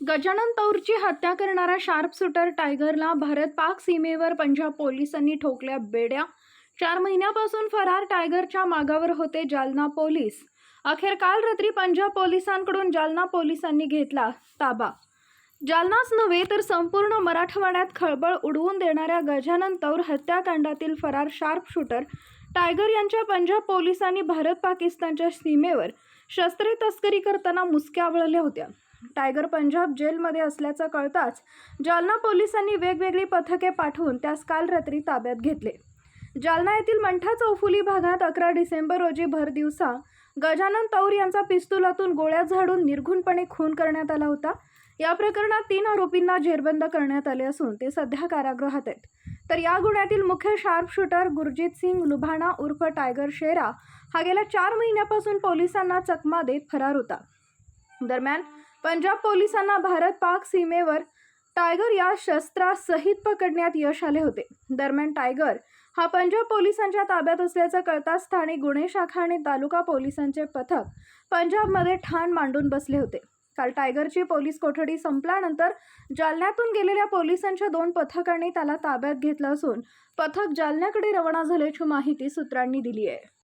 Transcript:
गजानन तौरची हत्या करणारा शार्पशूटर टायगरला भारत पाक सीमेवर पंजाब पोलिसांनी ठोकल्या बेड्या. चार महिन्यापासून फरार टायगरच्या मागावर होते जालना पोलीस. अखेर काल रात्री पंजाब पोलिसांकडून जालना पोलिसांनी घेतला ताबा. जालनाच नव्हे तर संपूर्ण मराठवाड्यात खळबळ उडवून देणाऱ्या गजानन तौर हत्याकांडातील फरार शार्प शूटर टायगर यांच्या पंजाब पोलिसांनी भारत पाकिस्तानच्या सीमेवर शस्त्रे तस्करी करताना मुसक्या आवळल्या होत्या. टायगर पंजाब जेलमध्ये असल्याचं कळताच जालना पोलिसांनी वेगवेगळी पथके पाठवून त्यास काल रात्री ताब्यात घेतले. जालना येथील मंठा चौफुली भागात अकरा डिसेंबर रोजी भर दिवसा गजानन तौर यांचा पिस्तुलातून गोळ्या झाडून निर्घुणपणे खून करण्यात आला होता. या प्रकरणात तीन आरोपींना जेरबंद करण्यात आले असून ते सध्या कारागृहात आहेत. तर या गुन्ह्यातील मुख्य शार्प शूटर गुरजीत सिंग लुभाणा उर्फ टायगर शेरा हा गेल्या चार महिन्यापासून पोलिसांना चकमा देत फरार होता. दरम्यान पंजाब पोलिसांना भारत पाक सीमेवर टायगर या शस्त्रासहित पकडण्यात यश आले होते. दरम्यान टायगर हा पंजाब पोलिसांच्या ताब्यात असल्याचं कळताच स्थानिक गुन्हे शाखा आणि तालुका पोलिसांचे पथक पंजाबमध्ये ठाण मांडून बसले होते. काल टायगरची पोलीस कोठडी संपल्यानंतर जालन्यातून गेलेल्या पोलिसांच्या दोन पथकांनी त्याला ताब्यात घेतलं असून पथक जालन्याकडे रवाना झाल्याची माहिती सूत्रांनी दिली आहे.